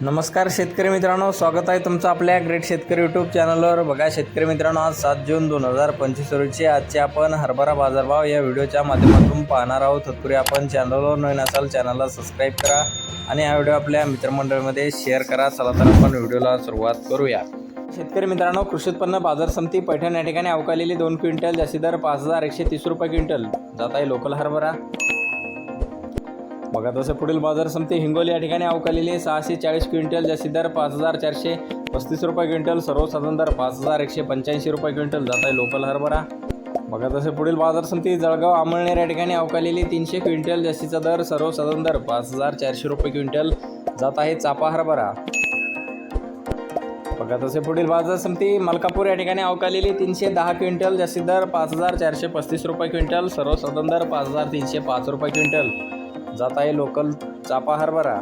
नमस्कार शेतकरी मित्रांनो स्वागत आहे तुमचं आपल्या ग्रेट शेतकरी यूट्यूब चॅनलवर बघा शेतकरी मित्रांनो आज सात जून दोन हजार पंचवीस रोजी आजचे आपण हरभरा बाजारभाव या व्हिडिओच्या माध्यमातून पाहणार आहोत. तत्पूर्वी आपण चॅनलवर नवीन असाल चॅनलला सबस्क्राईब करा आणि हा व्हिडिओ आपल्या मित्रमंडळीमध्ये शेअर करा. चला तर आपण व्हिडिओला सुरुवात करूया. शेतकरी मित्रांनो कृषी उत्पन्न बाजार समिती पैठण या ठिकाणी अवकालेली दोन क्विंटल जास्ती दर पाच हजार एकशे तीस रुपये क्विंटल. जात आहे लोकल हरभरा. बघा तसं पुढील बाजार समिती हिंगोली या ठिकाणी अवकालेली सहाशे चाळीस क्विंटल जास्ती दर पाच हजार चारशे पस्तीस रुपये क्विंटल सर्वसाधारण दर पाच हजार एकशे पंच्याऐंशी रुपये क्विंटल. जात आहे लोकल हरभरा. बघा तसे पुढील बाजार समिती जळगाव आमळनेर या ठिकाणी अवकालेली तीनशे क्विंटल जास्तीचा दर सर्वसाधारण दर पाच हजार चारशे रुपये क्विंटल. जात आहे चापा हरभरा. बघा तसे पुढील बाजार समिती मलकापूर या ठिकाणी अवकालेली तीनशे दहा क्विंटल जास्तीत दर पाच हजार चारशे पस्तीस रुपये क्विंटल सर्वसाधारण दर पाच हजार तीनशे पाच रुपये क्विंटल. जात आहे लोकल चापा हरभरा